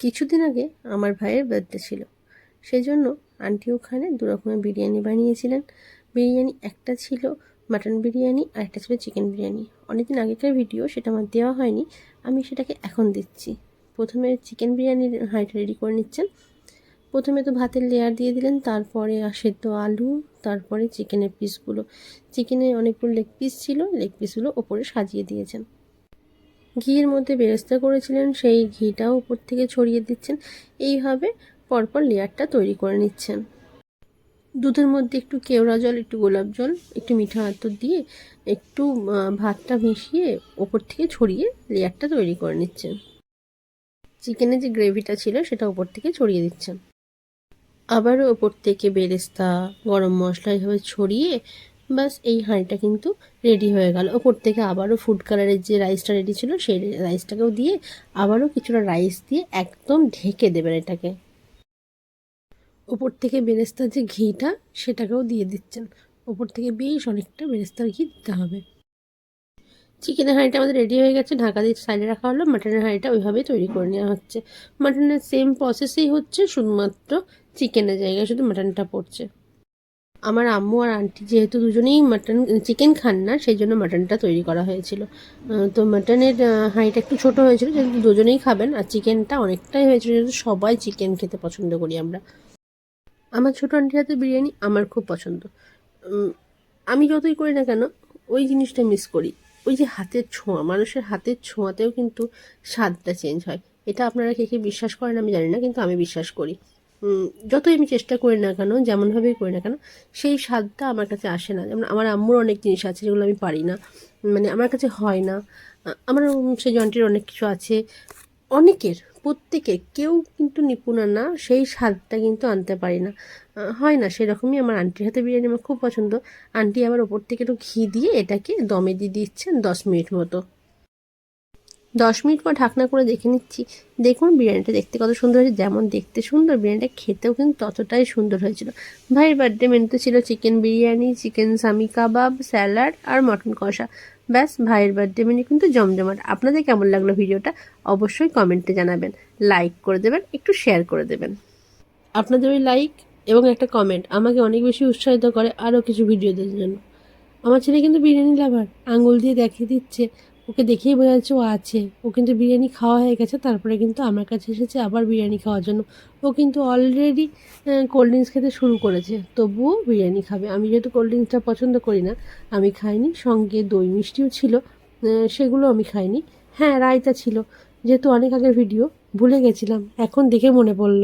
কিছুদিন আগে আমার ভাইয়ের বার্থডে ছিল। সেই জন্য আন্টি ওখানে দু রকমের বিরিয়ানি বানিয়েছিলেন। বিরিয়ানি একটা ছিল মাটন বিরিয়ানি আর একটা ছিল চিকেন বিরিয়ানি। অনেকদিন আগেকার ভিডিও সেটা আমার দেওয়া হয়নি। আমি সেটাকে এখন দিচ্ছি। প্রথমে চিকেন বিরিয়ানির হাঁড়িটা রেডি করে নিচ্ছেন। প্রথমে তো ভাতের লেয়ার দিয়ে দিলেন, তারপরে সেদ্ধ আলু, তারপরে চিকেনের পিসগুলো চিকেনে অনেকগুলো লেগ পিস ছিল লেগ পিসগুলো ওপরে সাজিয়ে দিয়েছেন। ঘিয়ের মধ্যে বেরেস্তা করেছিলেন, সেই ঘিটাও উপর থেকে ছড়িয়ে দিচ্ছেন। এইভাবে পরপর লেয়ারটা তৈরি করে নিচ্ছেন। দুধের মধ্যে একটু কেওড়া জল, একটু গোলাপ জল, একটু মিঠা আতর দিয়ে একটু ভাতটা মিশিয়ে ওপর থেকে ছড়িয়ে লেয়ারটা তৈরি করে নিচ্ছেন। চিকেনের যে গ্রেভিটা ছিল সেটা ওপর থেকে ছড়িয়ে দিচ্ছেন। আবারও ওপর থেকে বেরেস্তা, গরম মশলা এইভাবে ছড়িয়ে বাস এই হাঁড়িটা কিন্তু রেডি হয়ে গেল। ওপর থেকে আবারও ফুড কালারের যে রাইসটা রেডি ছিল, সেই রাইসটাকেও দিয়ে আবারও কিছুটা রাইস দিয়ে একদম ঢেকে দেবেন এটাকে। ওপর থেকে বেরেস্তার যে ঘিটা, সেটাকেও দিয়ে দিচ্ছেন। ওপর থেকে বেশ অনেকটা বেরেস্তার ঘি দিতে হবে। চিকেনের হাঁড়িটা আমাদের রেডি হয়ে গেছে। ঢাকা দিয়ে সাইডে রাখা হলো। মাটনের হাঁড়িটা ওইভাবেই তৈরি করে নেওয়া হচ্ছে। মাটনের সেম প্রসেসেই হচ্ছে, শুধুমাত্র চিকেনের জায়গায় শুধু মাটনটা পড়ছে। আমার আম্মু আর আন্টি যেহেতু দুজনেই মাটন চিকেন খান না, সেই জন্য মাটনটা তৈরি করা হয়েছিল। তো মাটনের হাঁড়িটা একটু ছোট হয়েছিল, যেহেতু দুজনেই খাবেন, আর চিকেনটা অনেকটাই হয়েছিল, যেহেতু সবাই চিকেন খেতে পছন্দ করি আমরা। আমার ছোটো আন্টির হাতে বিরিয়ানি আমার খুব পছন্দ। আমি যতই করি না কেন, ওই জিনিসটা মিস করি। ওই যে হাতের ছোঁয়া, মানুষের হাতের ছোঁয়াতেও কিন্তু স্বাদটা চেঞ্জ হয়। এটা আপনারা কে কে বিশ্বাস করেন আমি জানি না, কিন্তু আমি বিশ্বাস করি। যতই আমি চেষ্টা করি না কেন, যেমনভাবেই করি না কেন, সেই স্বাদটা আমার কাছে আসে না। যেমন আমার আম্মুর অনেক জিনিস আছে যেগুলো আমি পারি না। মানে আমার কাছে হয় না। আমার সেই জন্টির অনেক কিছু আছে। অনেকের, প্রত্যেকের, কেউ কিন্তু নিপুণা না, সেই স্বাদটা কিন্তু আনতে পারি না। হয় না, সেরকমই আমার আন্টির হাতে বিরিয়ানি আমার খুব পছন্দ। আন্টি আবার ওপর থেকে একটু ঘি দিয়ে এটাকে দমে দিয়ে দিচ্ছেন দশ মিনিট মতো। দশ মিনিট পর ঢাকনা করে দেখে নিচ্ছি। দেখুন, বিরিয়ানিটা দেখতে কত সুন্দর হয়েছে। যেমন দেখতে সুন্দর, বিরিয়ানিটা খেতেও কিন্তু ততটাই সুন্দর হয়েছিল। ভাইয়ের বার্থডে মেনুতে ছিল chicken biryani chicken shami kebab salad আর মটন কষা। ব্যাস, ভাইয়ের বার্থডে মেনু কিন্তু জমজমাট। আপনাদের কেমন লাগল ভিডিওটা? অবশ্যই কমেন্টে জানাবেন। লাইক করে দেবেন, একটু শেয়ার করে দেবেন। আপনাদের ওই লাইক এবং একটা কমেন্ট আমাকে অনেক বেশি উৎসাহিত করে আরও কিছু ভিডিও দেওয়ার জন্য। আমার ছেলে কিন্তু বিরিয়ানি লাভার আঙুল দিয়ে দেখিয়ে দিচ্ছে। ওকে দেখেই বোঝা যাচ্ছে ও আছে। ও কিন্তু বিরিয়ানি খাওয়া হয়ে গেছে, তারপরে কিন্তু আমার কাছে এসেছে আবার বিরিয়ানি খাওয়ার জন্য। ও কিন্তু অলরেডি কোল্ড ড্রিঙ্কস খেতে শুরু করেছে, তবুও বিরিয়ানি খাবে। আমি যেহেতু কোল্ড ড্রিঙ্কসটা পছন্দ করি না, আমি খাইনি, সঙ্গে দই মিষ্টিও ছিল সেগুলো আমি খাইনি। হ্যাঁ রায়তা ছিল, যেহেতু অনেক আগের ভিডিও ভুলে গেছিলাম, এখন দেখে মনে পড়ল।